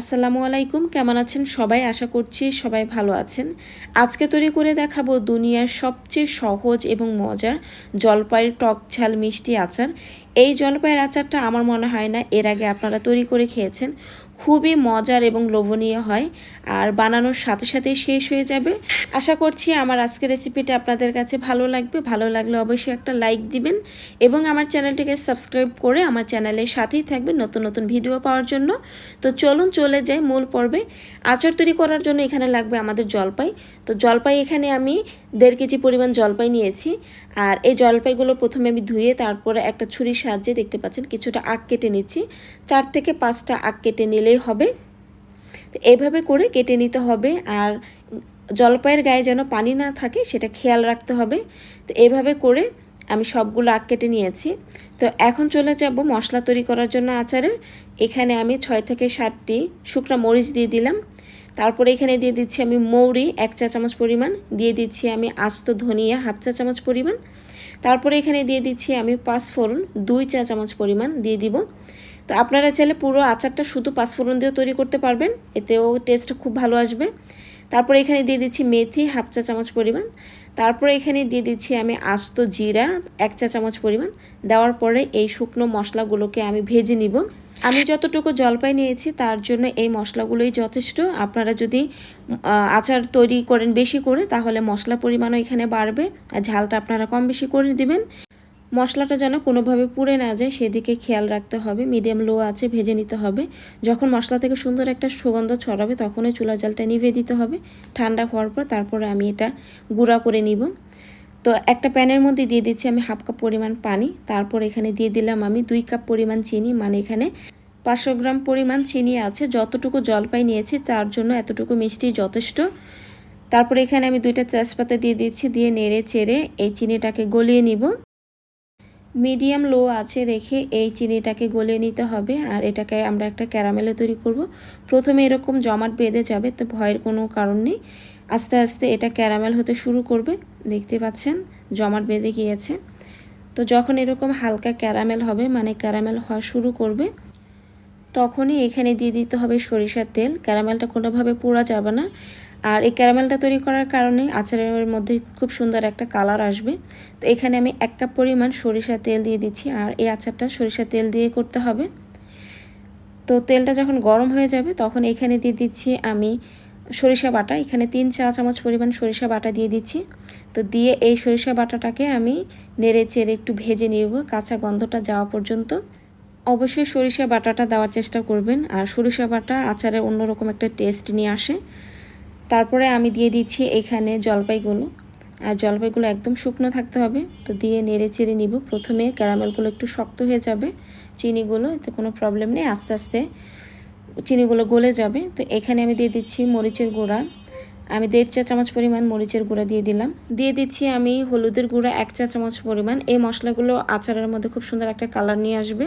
আসসালামু আলাইকুম, কেমন আছেন সবাই? আশা করছি সবাই ভালো আছেন। আজকে তৈরি করে দেখাবো দুনিয়ার সবচেয়ে সহজ এবং মজার জলপাইয়ের টক ঝাল মিষ্টি আচার। এই জলপাইয়ের আচারটা আমার মনে হয় না এর আগে আপনারা তৈরি করে খেয়েছেন। খুবই মজার এবং লোভনীয় হয়। আর বানানোর সাথে সাথেই শেষ হয়ে যাবে। আশা করছি আমার আজকের রেসিপিটা আপনাদের কাছে ভালো লাগবে। ভালো লাগলে অবশ্যই একটা লাইক দিবেন এবং আমার চ্যানেলটিকে সাবস্ক্রাইব করে আমার চ্যানেলের সাথেই থাকবেন নতুন নতুন ভিডিও পাওয়ার জন্য। তো চলুন চলে যাই মূল পর্বে। আচার তৈরি করার জন্য এখানে লাগবে আমাদের জলপাই। তো জলপাই এখানে আমি দেড় কেজি পরিমাণ জলপাই নিয়েছি। আর এই জলপাইগুলো প্রথমে আমি ধুয়ে তারপরে একটা ছুরির সাহায্যে দেখতে পাচ্ছেন কিছুটা আগ কেটে নিচ্ছি। চার থেকে পাঁচটা আগ কেটে নিলেই হবে। তো এইভাবে করে কেটে নিতে হবে আর জলপাইয়ের গায়ে যেন পানি না থাকে সেটা খেয়াল রাখতে হবে। তো এইভাবে করে আমি সবগুলো আগ কেটে নিয়েছি। তো এখন চলে যাব মশলা তৈরি করার জন্য আচারের এখানে আমি ছয় থেকে সাতটি শুকনো মরিচ দিয়ে দিলাম। তারপরে এখানে দিয়ে দিচ্ছি আমি মৌরি এক চা চামচ পরিমাণ। দিয়ে দিচ্ছি আমি আস্ত ধনিয়া হাফ চা চামচ পরিমাণ। তারপরে এখানে দিয়ে দিচ্ছি আমি পাঁচফোড়ন দুই চা চামচ পরিমাণ দিয়ে দিব। তো আপনারা চাইলে পুরো আচারটা শুধু পাঁচফোড়ন দিয়েও তৈরি করতে পারবেন। এতেও টেস্ট খুব ভালো আসবে। তারপরে এখানে দিয়ে দিচ্ছি মেথি, হাফ চা চামচ পরিমাণ। তারপরে এখানে দিয়ে দিচ্ছি আমি আস্ত জিরা, এক চা চামচ পরিমাণ। দেওয়ার পরে এই শুকনো মশলাগুলোকে আমি ভেজে নিব। আমি যতটুকু জলপাই নিয়েছি, তার জন্য এই মশলাগুলোই যথেষ্ট। আপনারা যদি আচার তৈরি করেন বেশি করে, তাহলে মশলা পরিমাণও এখানে বাড়বে। আর ঝালটা আপনারা কম বেশি করে দিবেন। মশলাটা যেন কোনোভাবে পুড়ে না যায়, সেদিকে খেয়াল রাখতে হবে। মিডিয়াম লো আছে, ভেজে নিতে হবে। যখন মশলা থেকে সুন্দর একটা সুগন্ধ ছড়াবে, তখনই চুলা জালটা নিভে দিতে হবে। ঠান্ডা হওয়ার পর তারপরে আমি এটা গুঁড়া করে নিব। তো একটা প্যানের মধ্যে দিয়ে দিচ্ছি আমি হাফ কাপ পরিমাণ পানি। তারপর এখানে দিয়ে দিলাম আমি দুই কাপ পরিমাণ চিনি। মানে এখানে পাঁচশো গ্রাম পরিমাণ চিনি আছে। যতটুকু জলপাই নিয়েছি, তার জন্য এতটুকু মিষ্টি যথেষ্ট। তারপরে এখানে আমি দুইটা তেজপাতা দিয়ে দিচ্ছি। দিয়ে নেড়ে চেড়ে এই চিনিটাকে গলিয়ে নিব। মিডিয়াম লো আছে রেখে এই চিনিটাকে গলিয়ে নিতে হবে আর এটাকে আমরা একটা ক্যারামেলে তৈরি করব। প্রথমে এরকম জমাট বেঁধে যাবে, তো ভয়ের কোনো কারণ নেই। আস্তে আস্তে এটা ক্যারামেল হতে শুরু করবে, দেখতে পাচ্ছেন জমাট বেঁধে গিয়েছে। তো যখন এরকম হালকা ক্যারামেল হবে মানে ক্যারামেল হওয়া শুরু করবে, তখনই এখানে দিয়ে দিতে হবে সরিষার তেল। ক্যারামেলটা কোনোভাবে পোড়া যাবে না। আর এই ক্যারামেলটা তৈরি করার কারণে আচারের মধ্যে খুব সুন্দর একটা কালার আসবে। তো এখানে আমি এক কাপ পরিমাণ সরিষা তেল দিয়ে দিচ্ছি আর এই আচারটা সরিষা তেল দিয়ে করতে হবে। তো তেলটা যখন গরম হয়ে যাবে তখন এখানে দিয়ে দিচ্ছি আমি সরিষা বাটা। এখানে তিন চা চামচ পরিমাণ সরিষা বাটা দিয়ে দিচ্ছি। তো দিয়ে এই সরিষা বাটাটাকে আমি নেড়ে চেড়ে একটু ভেজে নিব, কাঁচা গন্ধটা যাওয়া পর্যন্ত। অবশ্যই সরিষা বাটাটা দেওয়ার চেষ্টা করবেন আর সরিষা বাটা আচারে অন্যরকম একটা টেস্ট নিয়ে আসে। তারপরে আমি দিয়ে দিচ্ছি এখানে জলপাইগুলো। আর জলপাইগুলো একদম শুকনো থাকতে হবে, তো দিয়ে নেড়ে চেড়ে নিব। প্রথমে ক্যারামেলগুলো একটু শক্ত হয়ে যাবে, চিনিগুলো, এতে কোনো প্রবলেম নেই, আস্তে আস্তে চিনিগুলো গলে যাবে। তো এখানে আমি দিয়ে দিচ্ছি মরিচের গুঁড়া। আমি দেড় চা চামচ পরিমাণ মরিচের গুঁড়া দিয়ে দিলাম। দিয়ে দিচ্ছি আমি হলুদের গুঁড়া এক চা চামচ পরিমাণ। এই মশলাগুলো আচারের মধ্যে খুব সুন্দর একটা কালার নিয়ে আসবে।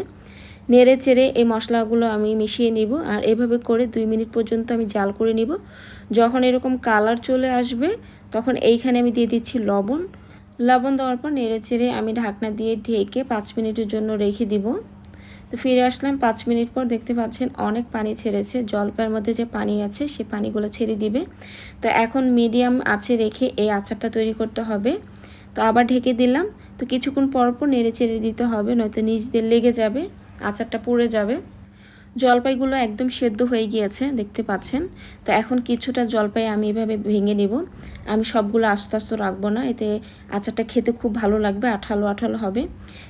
নেড়ে চেড়ে এই মশলাগুলো আমি মিশিয়ে নিব আর এভাবে করে দুই মিনিট পর্যন্ত আমি জাল করে নিব। যখন এরকম কালার চলে আসবে, তখন এইখানে আমি দিয়ে দিচ্ছি লবণ। লবণ দেওয়ার পর নেড়ে চেড়ে আমি ঢাকনা দিয়ে ঢেকে পাঁচ মিনিটের জন্য রেখে দিব। তো ফিরে আসলাম পাঁচ মিনিট পর দেখতে পাচ্ছেন অনেক পানি ছেড়েছে। জলপাইয়ের মধ্যে যে পানি আছে, সে পানিগুলো ছেড়ে দিবে। তো এখন মিডিয়াম আছে রেখে এই আচারটা তৈরি করতে হবে। তো আবার ঢেকে দিলাম। তো কিছুক্ষণ পর পর নেড়ে চেড়ে দিতে হবে, নয়তো নিচ দিয়ে লেগে যাবে। আচারটা পুড়ে যাবে। জলপাইগুলো একদম সেদ্ধ হয়ে গিয়েছে, দেখতে পাচ্ছেন? তো এখন কিছুটা জলপাই আমি এভাবে ভেঙে নেব। আমি সবগুলো আস্তে আস্তে রাখব না, এতে আচারটা খেতে খুব ভালো লাগবে, আঠালো আঠালো হবে।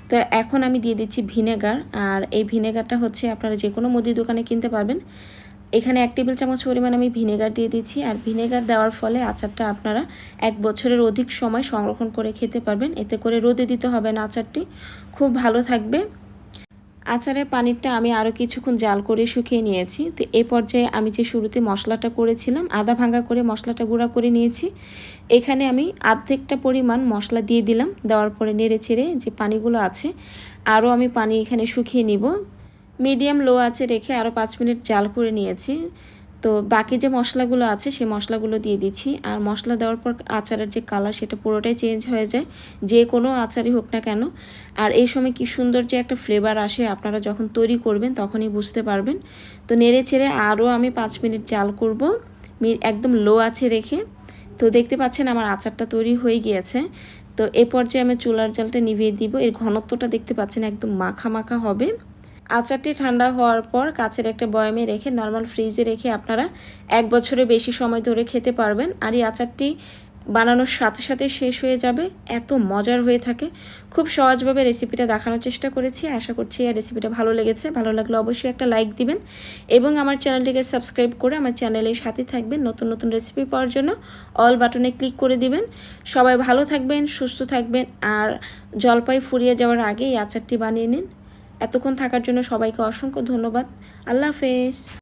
তো এখন আমি দিয়ে দিচ্ছি ভিনেগার, আর এই ভিনেগারটা হচ্ছে আপনারা যে কোনো মুদির দোকানে কিনতে পারবেন। এখানে এক টেবিল চামচ পরিমাণ আমি ভিনেগার দিয়ে দিচ্ছি, আর ভিনেগার দেওয়ার ফলে আচারটা আপনারা এক বছরের অধিক সময় সংরক্ষণ করে খেতে পারবেন। এতে করে রোদে দিতে হবে না আচারটি। খুব ভালো থাকবে। আচারের পানিরটা আমি আরও কিছুক্ষণ জাল করে শুকিয়ে নিয়েছি। তো এ পর্যায়ে আমি যে শুরুতে মশলাটা করেছিলাম, আদা ভাঙা করে মশলাটা গুঁড়া করে নিয়েছি। এখানে আমি আর্ধেকটা পরিমাণ মশলা দিয়ে দিলাম, দেওয়ার পরে নেড়ে চেড়ে যে পানিগুলো আছে আরও আমি পানি এখানে শুকিয়ে নিব। মিডিয়াম লো আছে রেখে আরও পাঁচ মিনিট জাল করে নিয়েছি। তো বাকি যে মশলাগুলো আছে সেই মশলাগুলো দিয়ে দিচ্ছি। আর মশলা দেওয়ার পর আচারের যে কালার সেটা পুরোটাই চেঞ্জ হয়ে যায়। যে কোনো আচারই হোক না কেন। আর এই সময় কি সুন্দর যে একটা ফ্লেভার আসে, আপনারা যখন তৈরি করবেন, তখনই বুঝতে পারবেন। তো নেড়ে চেড়ে আরও আমি পাঁচ মিনিট জাল করব। একদম লো আছে রেখে। তো দেখতে পাচ্ছেন আমার আচারটা তৈরি হয়ে গিয়েছে। তো এ পর্যায়ে আমি চুলার জালটা নিভিয়ে দিব। এর ঘনত্বটা দেখতে পাচ্ছেন একদম মাখা মাখা হবে। আচারটি ঠান্ডা হওয়ার পর কাছের একটা বয়ামে রেখে, নর্মাল ফ্রিজে রেখে আপনারা এক বছরের বেশি সময় ধরে খেতে পারবেন। আর এই আচারটি বানানোর সাথে সাথে শেষ হয়ে যাবে। এত মজার হয়ে থাকে। খুব সহজভাবে রেসিপিটা দেখানোর চেষ্টা করেছি। আশা করছি এই রেসিপিটা ভালো লেগেছে। ভালো লাগলে অবশ্যই একটা লাইক দিবেন এবং আমার চ্যানেলটিকে সাবস্ক্রাইব করে আমার চ্যানেলের সাথে থাকবেন। নতুন নতুন রেসিপি পাওয়ার জন্য অল বাটনে ক্লিক করে দিবেন। সবাই ভালো থাকবেন, সুস্থ থাকবেন। আর জলপাই ফুরিয়ে যাওয়ার আগে এই আচারটি বানিয়ে নিন। এতক্ষণ থাকার জন্য সবাইকে অসংখ্য ধন্যবাদ। আল্লাহ হাফেজ।